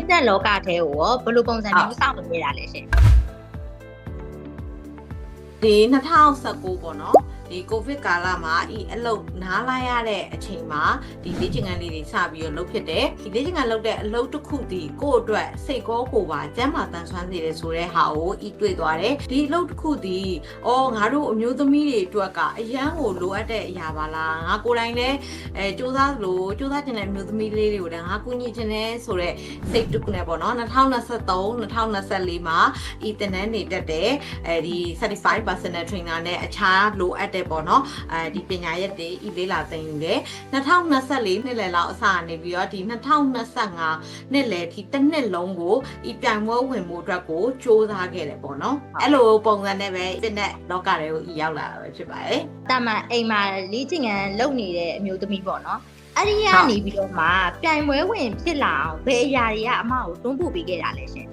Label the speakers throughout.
Speaker 1: fitness လောကထဲကိုရောဘယ်လိုပုံစံမျိုးစောင့်နေရတာလဲရှင်
Speaker 2: ဒီ2019ပေါ့နော် ဒီကိုဗစ်ကာလမှာဤအလုတ်နားလိုက်ရတဲ့အချိန်မှာဒီလေ့ကျင့်ခန်းလေးတွေစပြီးတော့လုပ်ဖြစ်တယ်ဒီလေ့ကျင့်ခန်းလုပ်တဲ့အလုတ်တစ်ခုဒီကိုယ့်အတွက်စိတ်ကောကိုယ်ပါကျန်းမာတန်ဆွမ်းစေတယ်ဆိုတဲ့ဟာကိုဤတွေ့သွားတယ်ဒီအလုတ်တစ်ခုဒီအော်ငါတို့အမျိုးသမီးတွေအတွက်ကအရန်ကိုလိုအပ်တဲ့အရာပါလားငါကိုယ်တိုင်လည်းအဲစူးစမ်းလို့စူးစမ်းကျင်တဲ့အမျိုးသမီးလေးတွေကိုလည်းငါကူညီချင်တယ်ဆိုတဲ့စိတ်တစ်ခုနဲ့ပေါ့နော်2023 2024မှာဤတင်နန်းနေတက်တယ်အဲဒီ certified personal trainer နဲ့အခြားလိုအပ်တဲ့ပေါ့နော်အဲဒီပညာရက်တွေဤလေးလာသင်ယူတယ်2024နှစ်လယ်လောက်အစကနေပြီးတော့ဒီ2025နှစ်လယ်ဒီတစ်နှစ်လုံးကိုဤပြိုင်ပွဲဝင်မှုအတွက်ကိုစူးစမ်းခဲ့တယ်ပေါ့နော်အဲ့လိုပုံစံနဲ့ပဲ fitness လောကတွေကိုဤရောက်လာတာပဲဖြစ်ပါတယ်
Speaker 1: တာမန်အိမ်မှာလေ့ကျင့်ခန်းလုပ်နေတဲ့အမျိုးသမီးပေါ့နော်အဲ့ဒီကနေပြီးတော့မှပြိုင်ပွဲဝင်ဖြစ်လာအောင်ဘယ်အရာတွေကအမကိုတွန်းပို့ပေးခဲ့တာလဲရှင်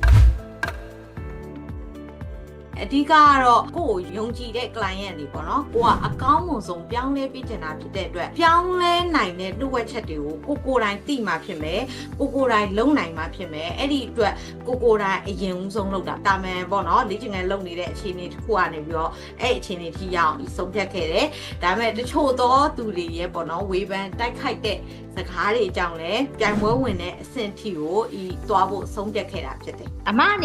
Speaker 2: အဓိကကတော့ကိုယ့်ကိုယုံကြည်တဲ့ client တွေပေါ့နော်ကိုကအကောင်းမွန်ဆုံးပြောင်းလဲပြီးကျင်တာဖြစ်တဲ့အတွက်ပြောင်းလဲနိုင်တဲ့လူဝက်ချက်တွေကိုကိုကိုယ်တိုင်သိမှဖြစ်မယ်ကိုကိုယ်တိုင်လုံနိုင်မှဖြစ်မယ်အဲ့ဒီအတွက်ကိုကိုယ်တိုင်အရင်ဦးဆုံးလုပ်တာတာမန်ပေါ့နော်လေ့ကျင့်ခန်းလုပ်နေတဲ့အခြေအနေတစ်ခုကနေပြီးတော့အဲ့အခြေအနေထိရအောင်ဤဆုံးဖြတ်ခဲ့တယ်ဒါပေမဲ့တချို့သောသူတွေရဲ့ပေါ့နော်ဝေဖန်တိုက်ခိုက်တဲ့စကားတွေအကြောင်းလဲပြိုင်ပွဲဝင်တဲ့အဆင့်ထိကိုဤသွားဖို့ဆုံးဖြတ်ခဲ့တာဖြစ်တယ်
Speaker 1: အမအနေ